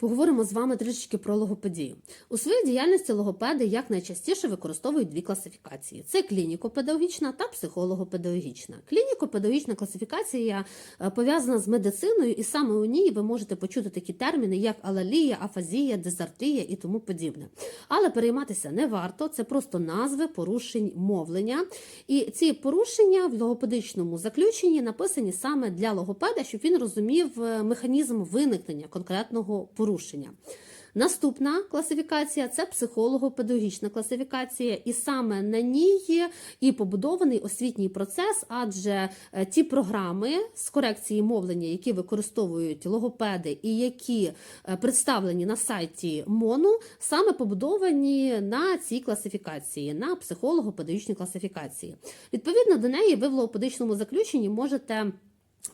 Поговоримо з вами трішечки про логопедію. У своїй діяльності логопеди як найчастіше використовують дві класифікації: це клініко-педагогічна та психолого-педагогічна. Клініко-педагогічна класифікація е, пов'язана з медициною, і саме у ній ви можете почути такі терміни, як алалія, афазія, дезартія і тому подібне. Але перейматися не варто, це просто назви порушень мовлення. І ці порушення в логопедичному заключенні написані саме для логопеда, щоб він розумів е, механізм виникнення конкретного порушення. Наступна класифікація це психолого-педагогічна класифікація, і саме на ній і побудований освітній процес, адже е, ті програми з корекції мовлення, які використовують логопеди і які е, представлені на сайті МОНу, саме побудовані на цій класифікації, на психолого-педагогічній класифікації. Відповідно до неї, ви в логопедичному заключенні можете.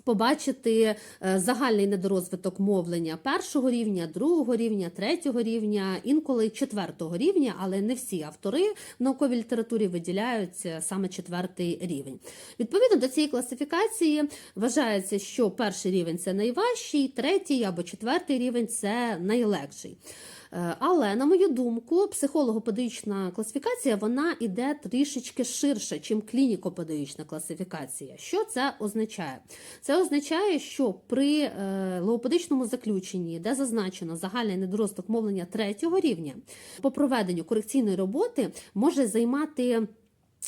Побачити е, загальний недорозвиток мовлення першого рівня, другого рівня, третього рівня, інколи четвертого рівня, але не всі автори в науковій літературі виділяють е, саме четвертий рівень. Відповідно до цієї класифікації вважається, що перший рівень це найважчий, третій або четвертий рівень це найлегший. Е, Але, на мою думку, психолого-педагогічна класифікація вона іде трішечки ширше, чим клініко-педагогічна класифікація. Що це означає? Це означає, що при е, логопедичному заключенні, де зазначено загальний недоросток мовлення третього рівня, по проведенню корекційної роботи може займати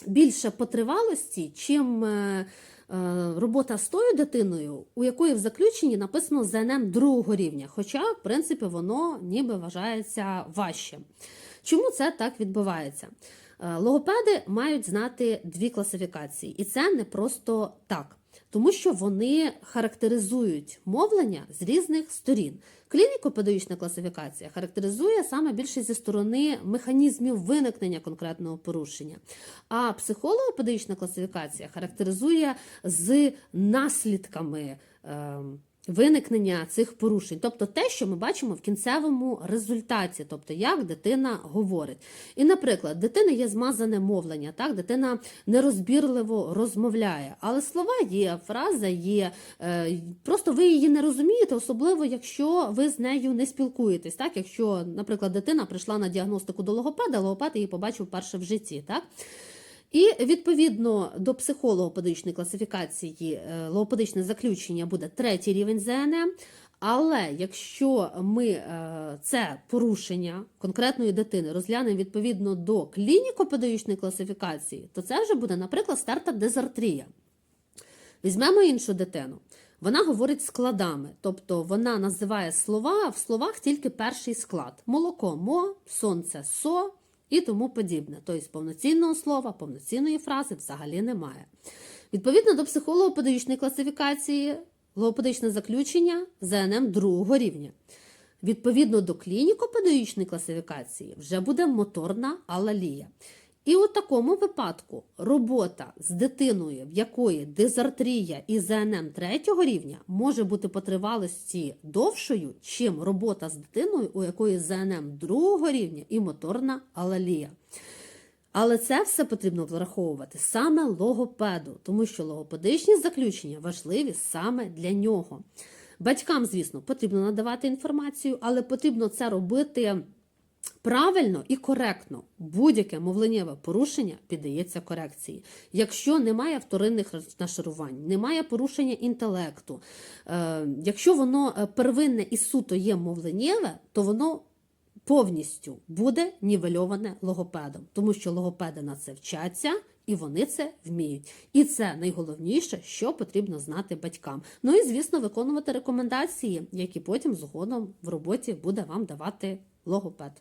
більше потривалості, чим. е, е, Робота з тою дитиною, у якої в заключенні написано ЗНМ другого рівня, хоча, в принципі, воно ніби вважається важчим. Чому це так відбувається? Е, Логопеди мають знати дві класифікації, і це не просто так, тому що вони характеризують мовлення з різних сторін. Клініко-педагогічна класифікація характеризує саме більше зі сторони механізмів виникнення конкретного порушення. А психолого-педагогічна класифікація характеризує з наслідками. ем, Виникнення цих порушень, тобто те, що ми бачимо в кінцевому результаті, тобто як дитина говорить. І, наприклад, дитина є змазане мовлення, так, дитина нерозбірливо розмовляє, але слова є, фраза є, е, просто ви її не розумієте, особливо якщо ви з нею не спілкуєтесь. Так, якщо, наприклад, дитина прийшла на діагностику до логопеда, логопед її побачив перше в житті. Так? І відповідно до психолого-педагогічної класифікації е, логопедичне заключення буде третій рівень ЗНМ. Але якщо ми е, це порушення конкретної дитини розглянемо відповідно до клініко-педагогічної класифікації, то це вже буде, наприклад, старта дезартрія. Візьмемо іншу дитину. Вона говорить складами, тобто вона називає слова в словах тільки перший склад: молоко мо, сонце со і тому подібне. Тобто повноцінного слова, повноцінної фрази взагалі немає. Відповідно до психолого-педагогічної класифікації, логопедичне заключення ЗНМ другого рівня. Відповідно до клініко-педагогічної класифікації вже буде моторна алалія. І у такому випадку робота з дитиною, в якої дезартрія і ЗНМ третього рівня, може бути по тривалості довшою, чим робота з дитиною, у якої ЗНМ другого рівня і моторна алалія. Але це все потрібно враховувати саме логопеду, тому що логопедичні заключення важливі саме для нього. Батькам, звісно, потрібно надавати інформацію, але потрібно це робити правильно і коректно. Будь-яке мовленнєве порушення піддається корекції. Якщо немає вторинних нашарувань, немає порушення інтелекту, е, якщо воно е, первинне і суто є мовленнєве, то воно повністю буде нівельоване логопедом, тому що логопеди на це вчаться. І вони це вміють. І це найголовніше, що потрібно знати батькам. Ну і, звісно, виконувати рекомендації, які потім згодом в роботі буде вам давати логопед.